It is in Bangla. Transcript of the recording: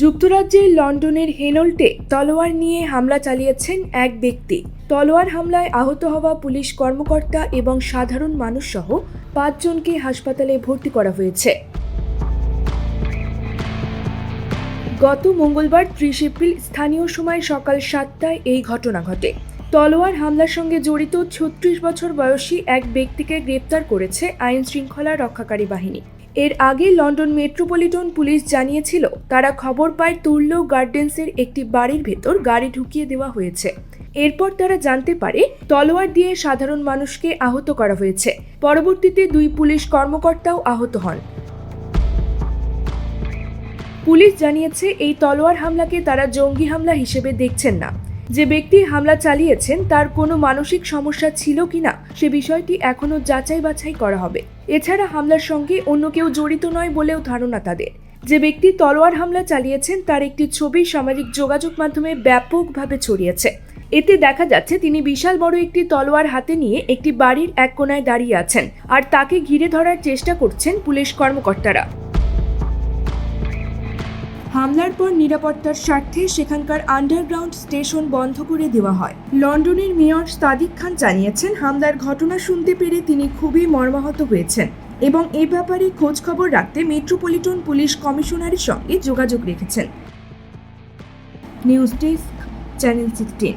যুক্তরাজ্যের লন্ডনের হেনল্টে তলোয়ার নিয়ে হামলা চালিয়েছেন এক ব্যক্তি। তলোয়ার হামলায় আহত হওয়া পুলিশ কর্মকর্তা এবং সাধারণ মানুষ সহ পাঁচজনকে হাসপাতালে ভর্তি করা হয়েছে। গত মঙ্গলবার ত্রিশ এপ্রিল স্থানীয় সময় সকাল সাতটায় এই ঘটনা ঘটে। তলোয়ার হামলার সঙ্গে জড়িত ছত্রিশ বছর বয়সী এক ব্যক্তিকে গ্রেপ্তার করেছে আইন শৃঙ্খলা রক্ষাকারী বাহিনী। এর আগে লন্ডন মেট্রোপলিটন পুলিশ জানিয়েছিল, তারা খবর পায় তুর্লো গার্ডেন্সের একটি বাড়ির ভেতর গাড়ি ঢুকিয়ে দেওয়া হয়েছে। এরপর তারা জানতে পারে, তলোয়ার দিয়ে সাধারণ মানুষকে আহত করা হয়েছে। পরবর্তীতে দুই পুলিশ কর্মকর্তাও আহত হন। পুলিশ জানিয়েছে, এই তলোয়ার হামলাকে তারা জঙ্গি হামলা হিসেবে দেখছেন না। যে ব্যক্তি হামলা চালিয়েছেন, তার কোনো মানসিক সমস্যা ছিল কিনা, সে বিষয়টি এখনও যাচাই বাছাই করা হবে। এছাড়া হামলার সঙ্গে অন্য কেউ জড়িত নয় বলেও ধারণা তাদের। যে ব্যক্তি তলোয়ার হামলা চালিয়েছেন, তার একটি ছবি সামাজিক যোগাযোগ মাধ্যমে ব্যাপকভাবে ছড়িয়েছে। এতে দেখা যাচ্ছে, তিনি বিশাল বড় একটি তলোয়ার হাতে নিয়ে একটি বাড়ির এক কোনায় দাঁড়িয়ে আছেন, আর তাকে ঘিরে ধরার চেষ্টা করছেন পুলিশ কর্মকর্তারা। হামলার পর নিরাপত্তার স্বার্থে সেখানকার আন্ডারগ্রাউন্ড স্টেশন বন্ধ করে দেওয়া হয়। লন্ডনের মেয়র সাদিক খান জানিয়েছেন, হামলার ঘটনা শুনতে পেরে তিনি খুবই মর্মাহত হয়েছেন এবং এ ব্যাপারে খোঁজ খবর রাখতে মেট্রোপলিটন পুলিশ কমিশনারের সঙ্গে যোগাযোগ রেখেছেন। News desk, channel sixteen.